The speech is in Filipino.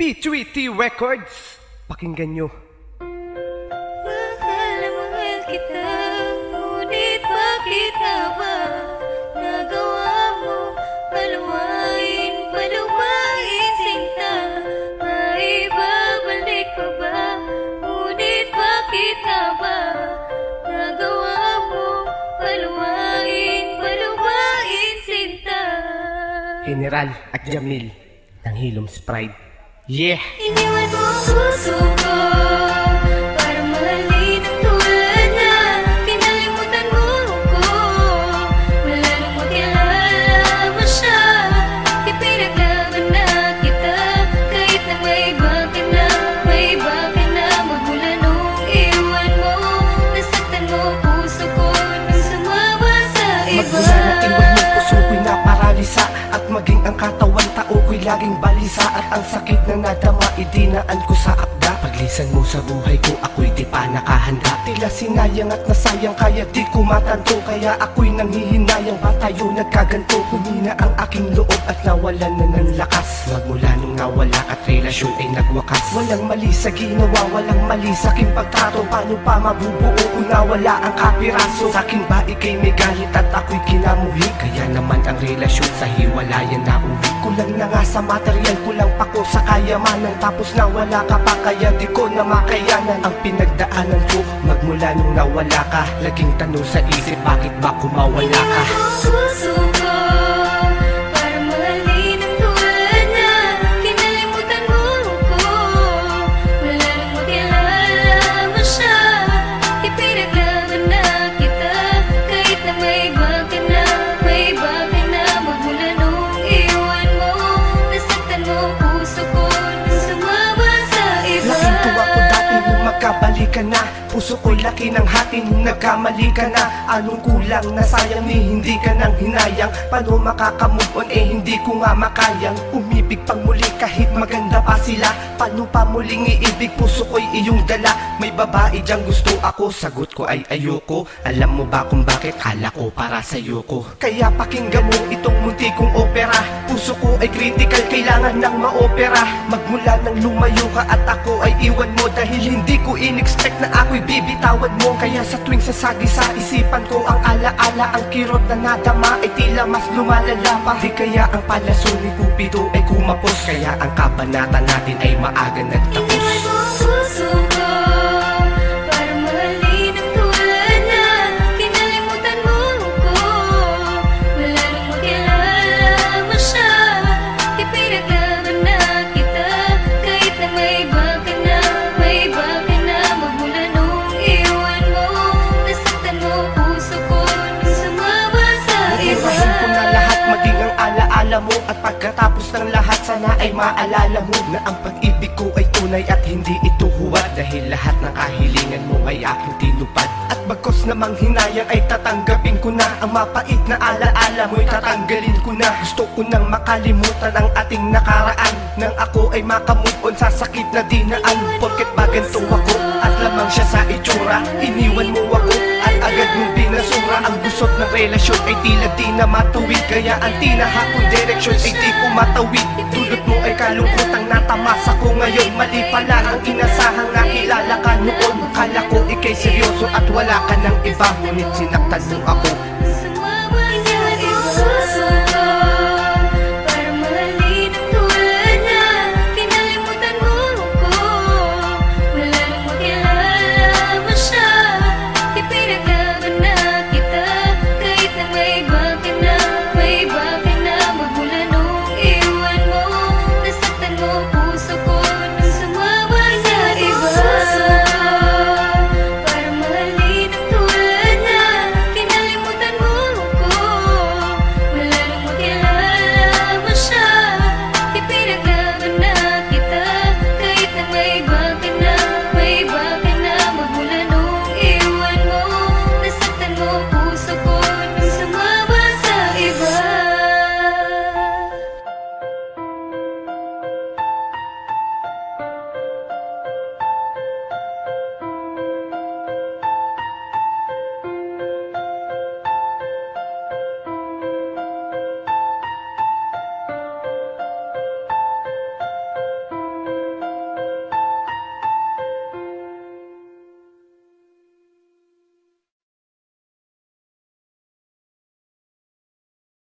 P3T Records. Pakinggan nyo. Mahal na mahal kita Ngunit bakit ba Nagawa mo Paluwain, paluwain sinta Maibabalik ko ba Ngunit bakit ba Nagawa mo Paluwain, paluwain sinta General at Jamil ng Hilom's Pride. Yeah! Iniwan mo ang puso ko Para mahalin ang tulad na Kinalimutan mo ko. Wala nang makilala mo siya. Ipinaglaban na kita Kahit na may iba ka na May iba ka na Magmula nung iwan mo. Nasaktan mo ang puso ko Nung sumama sa iba. Magmula na iwan mo puso ko'y naparalisa At maging ang katawan laging balisa At ang sakit na nadama idinaan ko sa akda. Paglisan mo sa buhay ko ako'y di pa nakahanda. Tila sinayang at nasayang kaya di ko matanto. Kaya ako'y nanghihinayang ba tayo nagkaganto Humina ang aking loob at nawalan na ng lakas. Magmula nung nawala at relasyon ay nagwakas? Walang mali sa ginawa, walang mali sa aking pagtrato. Paano pa mabubuo kung nawala ang kapiraso? Sa akin ba ikay may galit at ako'y kinamuhi? Kaya naman ang relasyon sa hiwalayan na uwi. Kulang na nga sa material, kulang pa ko sa kayamanan. Tapos nawala ka pa kaya di ko na makayanan. Ang pinagdaanan ko magmula nung nawala ka Laging tanong sa isip bakit ba kumawala ka? Puso Puso ko'y laki ng hati nung nagkamali ka na. Anong kulang na sayang ni hindi ka nang hinayang. Paano makakamove on? Eh hindi ko nga makayang. Umibig pang muli kahit maganda pa sila. Paano pa muling iibig? Puso ko'y iyong dala. May babae diyang gusto. Ako sagot ko ay ayoko. Alam mo ba kung bakit? Kala ko para sa'yo ko. Kaya pakinggan mo itong munti kong opera. Puso ko ay critical. Kailangan ng maopera. Magmula nang lumayo ka at ako ay iwan mo. Dahil hindi ko in-expect na ako'y bibitawan mo Kaya sa tuwing sasagi sa isipan ko ang alaala Ang kirot na nadama ay tila mas lumalala pa. Di kaya ang palaso ni Cupido ay kumapos Kaya ang kabanata natin ay maaga nagtapos mo. At pagkatapos ng lahat sana ay maalala mo Na ang pag-ibig ko ay tunay at hindi ito huwad. Dahil lahat ng kahilingan mo ay aking tinupad. At bagkos namang hinayang ay tatanggapin ko na. Ang mapait na alaala mo'y tatanggalin ko na. Gusto ko nang makalimutan ang ating nakaraan. Nang ako ay makamove on sa sakit na dinaan Porket ba ganito ako? At lamang siya sa itsura Iniwan relasyon ay tila di na matuwid. Kaya ang tinahakong direksyon ay di ko matawid Dulot mo ay kalungkotang natamasa ko ngayon Mali pala ang inasahang nakilala ka noon. Kala ko ikay seryoso at wala ka ng iba. Ngunit sinaktan mo ako